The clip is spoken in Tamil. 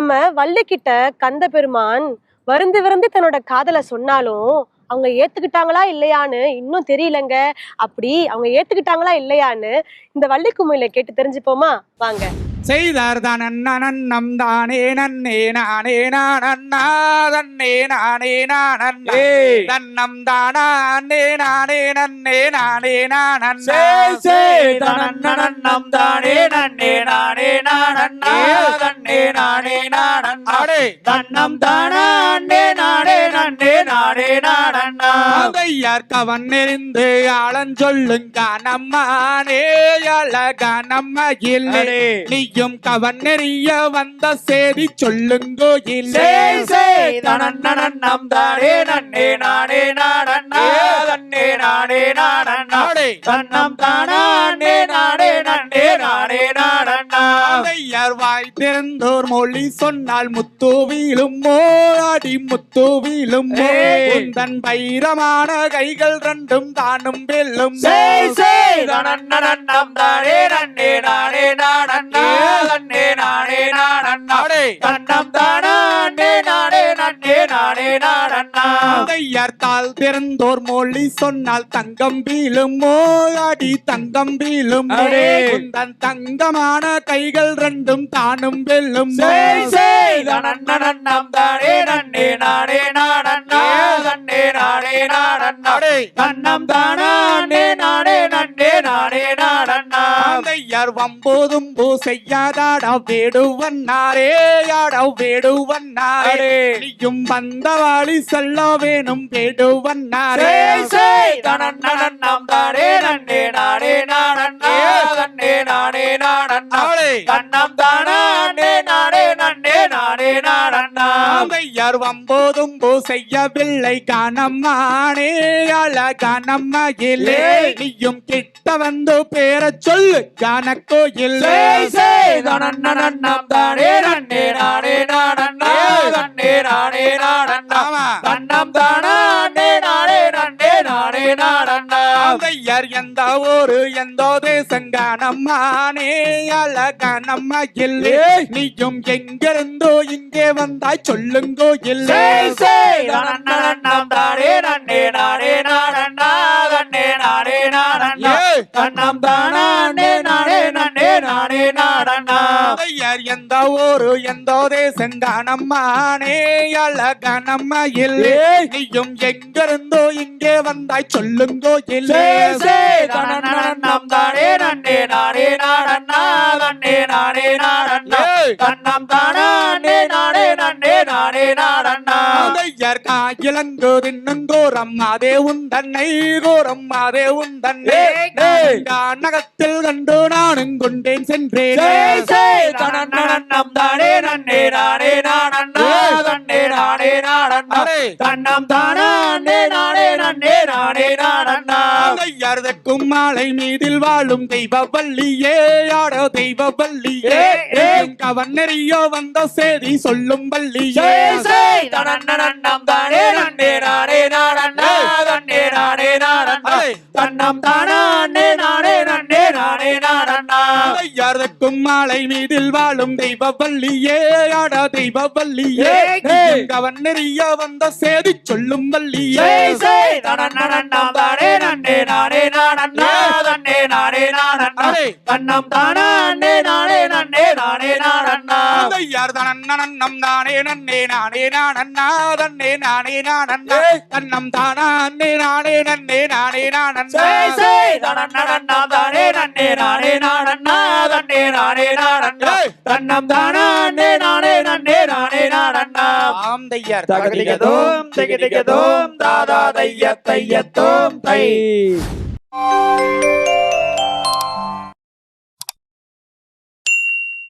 நம்ம வள்ளிக்கிட்ட கந்த பெருமான் வருந்து விருந்து தன்னோட காதலை சொன்னாலும் அவங்க ஏத்துக்கிட்டாங்களா இல்லையான்னு இன்னும் தெரியலங்க. அப்படி அவங்க ஏத்துக்கிட்டாங்களா இல்லையான்னு இந்த வள்ளி கேட்டு தெரிஞ்சுப்போமா? வாங்க. செய்தார் தான் நன்னம் தானே நன்னே நானே நான் அண்ணா தன்னே நானே நான் அண்ணே தன்னம் தானே நானே நன்னே நானே நான் அண்ணே சேய் தானே நன்னே நானே நான் அண்ணா தன்னே நானே நான் அண்ணே தன்னம் தானே நானே நன்னே நானே நான் அதையார் கவன் நெறிந்து ஆளன் சொல்லுங்க நம்மானே அழக நம்ம இல்லை. நீயும் கவன் நெறிய வந்த செய்தி சொல்லுங்கோ இல்லை தனன்னனம் தானே நன்னே நானே தன்னே நானே நானண்ணா அடே. தன்னம் தானே நானே நன்னே நானே நானண்ணா அதையார் வாய் திறந்தோர் மொழி சொன்னால் முத்துவிலும் மோடி முத்துவிலும். உந்தன் பைரமான கைகள் ரெண்டும் தானும் வெல்லும் தானே நன்னே நானே நானண்ணா தன்னே நானே நானண்ணா அடே. தன்னம் தானே நானே நானே நானண்ணா. அதையார் தாள் திறந்தோர் மொழி சொன்னால் தங்கம் வீழும் மோடி தங்கம் வீழும். உந்தன் தங்கமான கைகள் ரெண்டும் தானும் வெல்லும் தானே நன்னே நானே தன்னே நானே நானண்ணா அடே. தன்னம் தானே நானே நன்னே நானே நானண்ணா அதையார் வம்போதும் பூ செய்யாதாடா வேடுவன்னாரே யாடா வேடுவன்னாரே. நீயும் வந்தவாளி செல்ல வேணும் வேடுவன்னாரே தனன்னனம் தானே நன்னே நானே நானண்ணா தன்னே நானே நானண்ணா அடே. தன்னம் தானே நானே நன்னே நானே நானண்ணா அதையார் வம்போதும் பூ செய்யவில்லை. காணம்மானே அழகானம்மா இல்லை ஏய். நீயும் கிட்ட வந்து பேரச் சொல்லு சேய் சேய் தனன்னனம் தானே நன்னே நானே நானண்ணா தன்னே நானே நானண்ணா ஆமா. தன்னம் தானே நானே நன்னே நானே நானண்ணா அதையார் எந்த ஊரு? எந்த தேசங்கானம்மானே அழகானம்மா இல்லை. நீயும் எங்கிருந்தோ இங்கே வந்தாய் சொல்லுங்கோ இல்லை. நானே நானே ஏய். தன்னம் தானே நானே அதையார் எந்த ஊரு எந்த தேசங்கானம்மானே அழகானம்மா இல்லை. நீயும் எங்கிருந்தோ இங்கே வந்தாய் சொல்லுங்கோ இல்லை தனன்னனம் தானே நன்னே நானே நானண்ணா தன்னே நானே ஏய். தன்னம் தானே நானே நன்னே நானே நானண்ணா அதையார் காயிலங்கோ தின்னுங்கோரம் அதே உந்தன்னை கோரம் அதே உந்தன்னை. நகத்தில் கண்டு நானும் கொண்டேன் சென்றேன். தானே நன்னே நானே நானண்ணா தன்னே நானே நானண்ணா. அடே. தன்னம் தானே நானே நன்னே நானே மாலை மீதில் வாழும் தெய்வ வள்ளியே யாரோ தெய்வ வள்ளியே. கவன் நெறியோ வந்த செய்தி சொல்லும் வள்ளியே. தானே நன்னே நானே நானண்ணா தன்னே நானே நானண்ணா. தன்னம் தானே நானே நன்னே நானே நானண்ணா. அதையார்தற்கும் மாலை மீதில் வாழும் தெய்வ வள்ளியே யாரோ தெய்வ வள்ளியே. கவன் நெறியோ வந்த செய்தி சொல்லும் வள்ளியே. தானே நன்னே நானே நானண்ணா. நானே அடே. தன்னம் தானே நானே நன்னே நானே நானண்ணா அதையார் தனன்னனம் தானே நன்னே நானே நானண்ணா தன்னே நானே நானண்ணா ஏய். தன்னம் தானே நானே நன்னே நானே நானண்ணா சேய் சேய் தனன்னனம் தானே நன்னே நானே நானண்ணா தன்னே நானே நானண்ணா ஏய். தன்னம் தானே நானே நன்னே நானே நானண்ணா ஆம் தையார் தகதிகதோம் திகதிகதோம் தாதா தைய தையத்தோம் தை